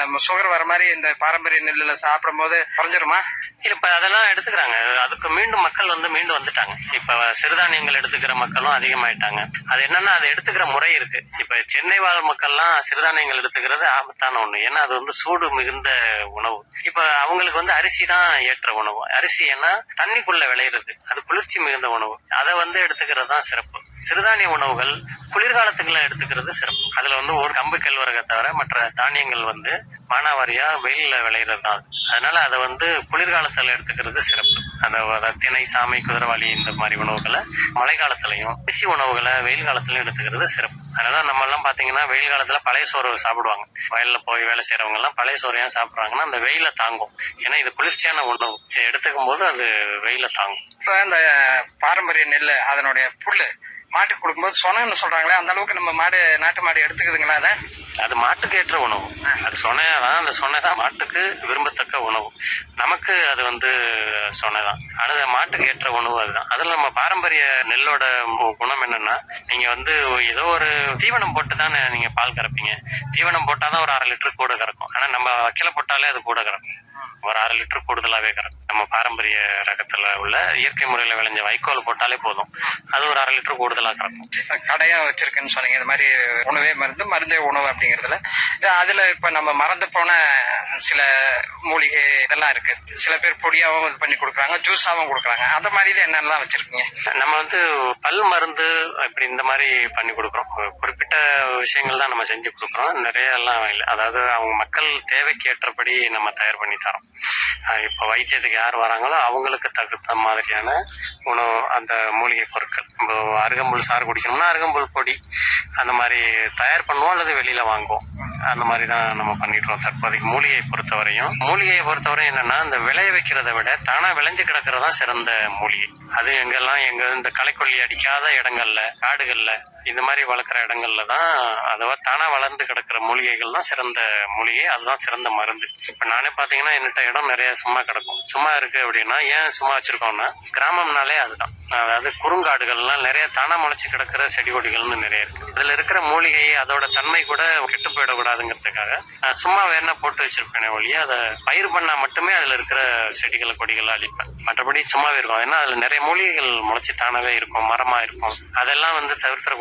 நம்ம சுகர் வர மாதிரி இந்த பாரம்பரிய நெல்லுல சாப்பிடும் போது குறைஞ்சிருமா? இல்ல இப்ப அதெல்லாம் எடுத்துக்கிறாங்க. அதுக்கு மீண்டும் மக்கள் வந்து மீண்டும் வந்துட்டாங்க. இப்ப சிறுதானியங்கள் எடுத்துக்கிற மக்களும் அதிகமாயிட்டாங்க. அது என்னன்னா அதை எடுத்துக்கிற முறை இருக்கு. இப்ப சென்னை வாழ் மக்கள்லாம் சிறுதானியங்கள் எடுத்துக்கிறது ஆபத்தான ஒண்ணு. ஏன்னா அது வந்து சூடு மிகுந்த உணவு. இப்ப அவங்களுக்கு வந்து அரிசி தான் ஏற்ற உணவு. அரிசி ஏன்னா தண்ணிக்குள்ள விளையிறது. அது குளிர்ச்சி மிகுந்த உணவு. அதை வந்து எடுத்துக்கிறது தான் சிறப்பு. சிறுதானிய உணவுகள் குளிர்காலத்துக்குள்ள எடுத்துக்கிறது சிறப்பு. அதுல வந்து ஒரு கம்பு கேழ்வரகை தவிர மற்ற தானியங்கள் வந்து மானாவாரியா வெயிலில் விளையிறது தான் அதனால அதை வந்து குளிர்காலத்துல எடுத்துக்கிறது சிறப்பு. அந்த அதாவது திணை சாமை குதிரவாளி இந்த மாதிரி உணவுகளை மழை காலத்துலயும் அரிசி உணவுகளை வெயில் காலத்துலையும் எடுத்துக்கிறது சிறப்பு. அதனால நம்ம எல்லாம் பாத்தீங்கன்னா வெயில் காலத்துல பழைய சோறு சாப்பிடுவாங்க. வயல்ல போய் வேலை செய்யறவங்க எல்லாம் பழைய சோறு ஏன் சாப்பிடுறாங்கன்னா அந்த வெயில தாங்கும். ஏன்னா இது குளிர்ச்சியான உணவு. இதை எடுத்துக்கும் போது அது வெயில தாங்கும். இப்ப இந்த பாரம்பரிய நெல் அதனுடைய புல்லு மாட்டுக்கு கொடுக்கும்போது சொனன்னு சொல்றாங்களே அந்த அளவுக்கு நம்ம மாடு நாட்டு மாடு எடுத்துக்குதுங்களா அதை? அது மாட்டுக்கு ஏற்ற உணவு. அது சொனையாதான் அந்த சொனை தான் மாட்டுக்கு விரும்பத்தக்க உணவு. நமக்கு அது வந்து சொனை தான் ஆனால் மாட்டுக்கு ஏற்ற உணவு அதுதான். அதில் நம்ம பாரம்பரிய நெல்லோட குணம் என்னன்னா நீங்க வந்து ஏதோ ஒரு தீவனம் போட்டு தானே நீங்க பால் கறப்பீங்க. தீவனம் போட்டாதான் ஒரு அரை லிட்டர் கூட கறக்கும். ஆனா நம்ம வக்கீல போட்டாலே அது கூட கறக்கும். ஒரு அரை லிட்டர் கூடுதலாவே கறக்கும். நம்ம பாரம்பரிய ரகத்துல உள்ள இயற்கை முறையில விளைஞ்ச வைக்கோல் போட்டாலே போதும். அது ஒரு அரை லிட்டர் கூடுதலா கறக்கும் கடையா வச்சிருக்குன்னு சொன்னீங்க. இந்த மாதிரி உணவே மருந்து மருந்தே உணவு அப்படிங்கறதுல. அதுல இப்ப நம்ம மறந்து போன சில மூலிகை இதெல்லாம் இருக்கு. சில பேர் பொடியாவும் இது பண்ணி கொடுக்குறாங்க ஜூஸாவும் கொடுக்குறாங்க. அந்த மாதிரி இது என்னெல்லாம் வச்சிருக்கீங்க? நம்ம வந்து பல் மருந்து இப்படி இந்த மாதிரி பண்ணி கொடுக்குறோம். குறிப்பிட்ட விஷயங்கள் தான் நம்ம செஞ்சு கொடுக்குறோம். நிறைய எல்லாம் இல்லை. அதாவது அவங்க மக்கள் தேவைக்கு ஏற்றபடி நம்ம தயார் பண்ணி தரோம். இப்போ வைத்தியத்துக்கு யார் வராங்களோ அவங்களுக்கு தகுந்த மாதிரியான உணவு அந்த மூலிகை பொருட்கள். இப்போ அருகம்புல் சாறு குடிக்கணும்னா அருகம்புல் பொடி அந்த மாதிரி தயார் பண்ணுவோம் அல்லது வெளியில வாங்குவோம். அந்த மாதிரி தான் நம்ம பண்ணிடுறோம் தற்போதைக்கு மூலிகையை பொறுத்தவரையும். மூலிகையை பொறுத்தவரையும் என்னன்னா இந்த விளைய வைக்கிறத விட தானா விளைஞ்சு கிடக்கிறது தான் சிறந்த மூலிகை. அது எங்கெல்லாம் எங்க இந்த களைக்கொல்லி அடிக்காத இடங்கள்ல காடுகள்ல இந்த மாதிரி வளர்க்குற இடங்கள்ல தான் அதுவா தானா வளர்ந்து கிடக்கிற மூலிகைகள் தான் சிறந்த மூலிகை. அதுதான் சிறந்த மருந்து. இப்போ நானே பார்த்தீங்கன்னா என்கிட்ட இடம் நிறைய சும்மா கிடக்கும். சும்மா இருக்கு அப்படின்னா ஏன் சும்மா வச்சிருக்கோம்னா கிராமம்னாலே அதுதான். அதாவது குறுங்காடுகள்லாம் நிறைய தானா முளைச்சு கிடக்கிற செடி கொடிகள்னு நிறைய இருக்கு. அதில் இருக்கிற மூலிகை அதோட தன்மை கூட கெட்டு போயிடக்கூடாதுங்கிறதுக்காக நான் சும்மா வேணா போட்டு வச்சிருப்பேனே ஒழிய அதை பயிர் பண்ணா மட்டுமே அதுல இருக்கிற செடிகளை கொடிகளை அழிப்பேன். மற்றபடி சும்மாவே இருக்கும். ஏன்னா அதுல நிறைய மூலிகைகள் முளைச்சு தானாவே இருக்கும் மரமா இருக்கும். அதெல்லாம் வந்து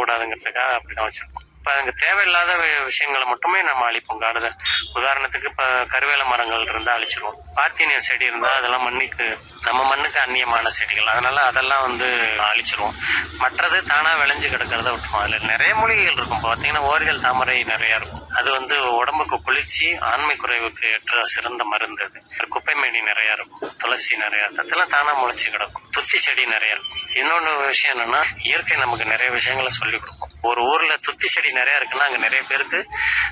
தவிர்த்தக்கூடாதுங்கிறதுக்காக அப்படிதான் வச்சிருக்கோம். இப்போ அதுக்கு தேவையில்லாத விஷயங்களை மட்டுமே நம்ம அழிப்போம். காடுதல் உதாரணத்துக்கு இப்போ கருவேல மரங்கள் இருந்தால் அழிச்சிருவோம். பார்த்தீனியம் செடி இருந்தால் அதெல்லாம் மண்ணுக்கு நம்ம மண்ணுக்கு அந்நியமான செடிகள். அதனால அதெல்லாம் வந்து அழிச்சிருவோம். மற்றது தானாக விளைஞ்சு கிடக்கிறத விட்டுருவோம். அதில் நிறைய மூலிகைகள் இருக்கும். பார்த்தீங்கன்னா ஓரிகள் ஓரியல் தாமரை நிறையா இருக்கும். அது வந்து உடம்புக்கு குளிர்ச்சி ஆண்மை குறைவுக்கு ஏற்ற சிறந்த மருந்து அது. குப்பைமேனி நிறையா இருக்கும். துளசி நிறையா இருக்கும். அதெல்லாம் தானாக முளைச்சி கிடக்கும். துத்தி செடி நிறையா இருக்கும். இன்னொன்று விஷயம் என்னன்னா இயற்கை நமக்கு நிறைய விஷயங்களை சொல்லி கொடுக்கும். ஒரு ஊரில் துத்தி செடி நிறைய இருக்குன்னா அங்கே நிறைய பேருக்கு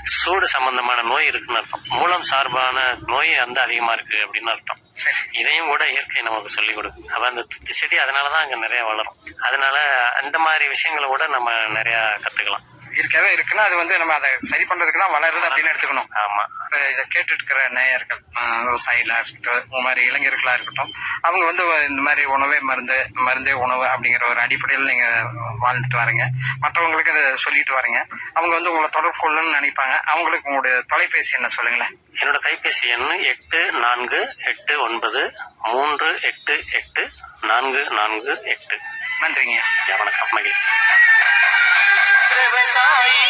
சூடு சம்பந்தமான நோய் இருக்குன்னு அர்த்தம். மூலம் சார்பான நோய் வந்து அதிகமாக இருக்குது இருக்கு அப்படின்னு அர்த்தம். இதையும் கூட இயற்கை நமக்கு சொல்லி கொடுக்கும் அப்ப அந்த துத்தி செடி அதனாலதான் அங்க நிறைய வளரும். அதனால அந்த மாதிரி விஷயங்களை கூட நம்ம நிறைய கத்துக்கலாம். இயற்கையாவே இருக்குன்னா அது வந்து நம்ம அதை சரி பண்றதுக்கு தான் வளருது அப்படின்னு எடுத்துக்கணும். ஆமா. இப்ப இதை கேட்டுட்டு இருக்கிற நேயர்கள் விவசாயிகளா இருக்கட்டும் இந்த மாதிரி இளைஞர்களா இருக்கட்டும் அவங்க வந்து இந்த மாதிரி உணவே மருந்து மருந்தே உணவு அப்படிங்கிற ஒரு அடிப்படையில் நீங்க வாழ்ந்துட்டு வரீங்க. மற்றவங்களுக்கு அதை சொல்லிட்டு வரீங்க. அவங்க வந்து உங்களை தொடர்பு கொள்ளணும்னு நினைப்பாங்க. அவங்களுக்கு உங்களுடைய தொலைபேசி என்ன சொல்லுங்களேன்? என்னோட கைபேசி எண் எட்டு நான்கு எட்டு ஒன்பது மூன்று எட்டு எட்டு நான்கு நான்கு எட்டு. நன்றிங்க. வணக்கம். மகிழ்ச்சி. விவசாயி